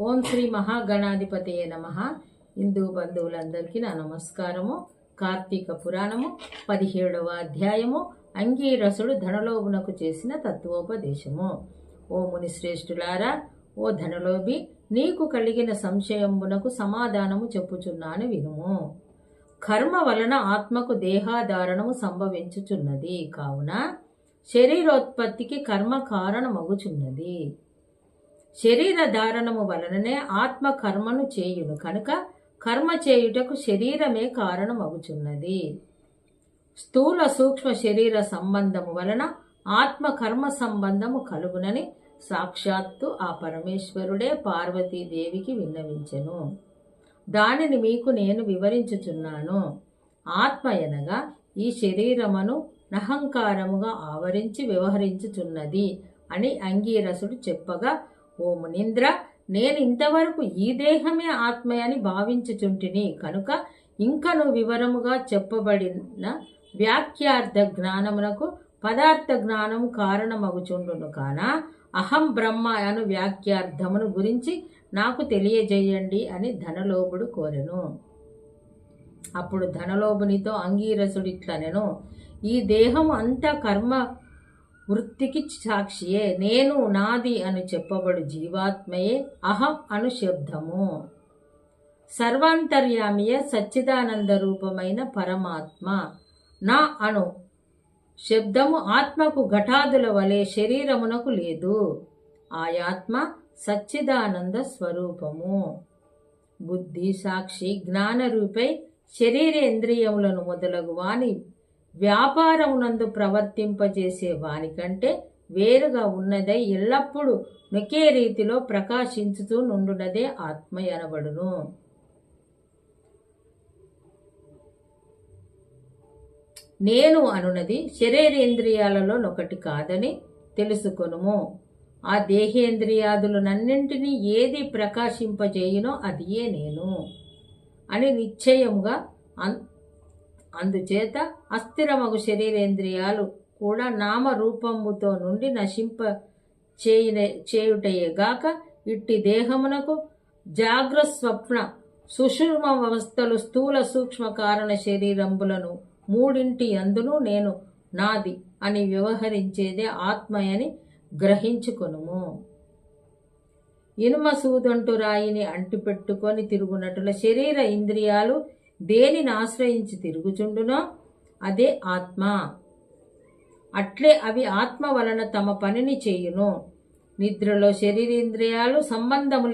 ఓం శ్రీ మహాగణాధిపతయ నమ. హిందూ బంధువులందరికీ నా నమస్కారము. కార్తీక పురాణము పదిహేడవ అధ్యాయము అంగీరసుడు ధనలోభునకు చేసిన తత్వోపదేశము. ఓ ముని శ్రేష్ఠులారా ఓ ధనలోభి నీకు కలిగిన సంశయంబునకు సమాధానము చెప్పుచున్నాను వినుము. కర్మ వలన ఆత్మకు దేహాధారణము సంభవించుచున్నది. కావున శరీరోత్పత్తికి కర్మ కారణమగుచున్నది. శరీర ధారణము వలననే ఆత్మ కర్మను చేయును. కనుక కర్మ చేయుటకు శరీరమే కారణమగుచున్నది. స్థూల సూక్ష్మ శరీర సంబంధము వలన ఆత్మ కర్మ సంబంధము కలుగునని సాక్షాత్తు ఆ పరమేశ్వరుడే పార్వతీదేవికి విన్నవించెను. దానిని మీకు నేను వివరించుచున్నాను. ఆత్మ ఎనగా ఈ శరీరమును నహంకారముగా ఆవరించి వ్యవహరించుచున్నది అని అంగీరసుడు చెప్పగా ఓ మునీంద్ర నేను ఇంతవరకు ఈ దేహమే ఆత్మయని భావించుచుంటిని. కనుక ఇంకను వివరముగా చెప్పబడిన వ్యాఖ్యార్థ జ్ఞానమునకు పదార్థ జ్ఞానము కారణమగుచుండును కాన? అహం బ్రహ్మ అను వ్యాఖ్యార్థమును గురించి నాకు తెలియజేయండి అని ధనలోభుడు కోరెను. అప్పుడు ధనలోభునితో అంగీరసుడిట్లనెను ఈ దేహం అంతా కర్మ వృత్తికి సాక్షియే. నేను నాది అని చెప్పబడు జీవాత్మయే అహం అను శబ్దము సర్వాంతర్యామియే సచ్చిదానంద రూపమైన పరమాత్మ. నా అను శబ్దము ఆత్మకు ఘటాదుల వలె శరీరమునకు లేదు. ఆయాత్మ సచ్చిదానంద స్వరూపము. బుద్ధి సాక్షి జ్ఞానరూపై శరీరేంద్రియములను మొదలగు వాని వ్యాపారమునందు ప్రవర్తింపజేసే వానికంటే వేరుగా ఉన్నదై ఎల్లప్పుడూ ఒకే రీతిలో ప్రకాశించుతూ నుండునదే ఆత్మ ఎనబడును నేను అనునది శరీరేంద్రియాలలో ఒకటి కాదని తెలుసుకొనుము. ఆ దేహేంద్రియాదులనన్నింటినీ ఏది ప్రకాశింపజేయునో అదియే నేను. అని నిశ్చయముగా అందుచేత అస్థిరమగు శరీరేంద్రియాలు కూడా నామరూపముతో నుండి నశింప చేయున చేయుటయే గాక ఇట్టి దేహమునకు జాగ్రస్వప్న సుషుమ వ్యవస్థలు స్థూల సూక్ష్మ కారణ శరీరంబులను మూడింటి అందును నేను నాది అని వ్యవహరించేదే ఆత్మయని గ్రహించుకొనుము. ఇనుమ సూదంటు రాయిని అంటిపెట్టుకొని తిరుగునటుల శరీర ఇంద్రియాలు దేనిని ఆశ్రయించి తిరుగుచుండునో అదే ఆత్మ. అట్లే అవి ఆత్మ వలన తమ పనిని చేయును. నిద్రలో శరీరేంద్రియాలు సంబంధము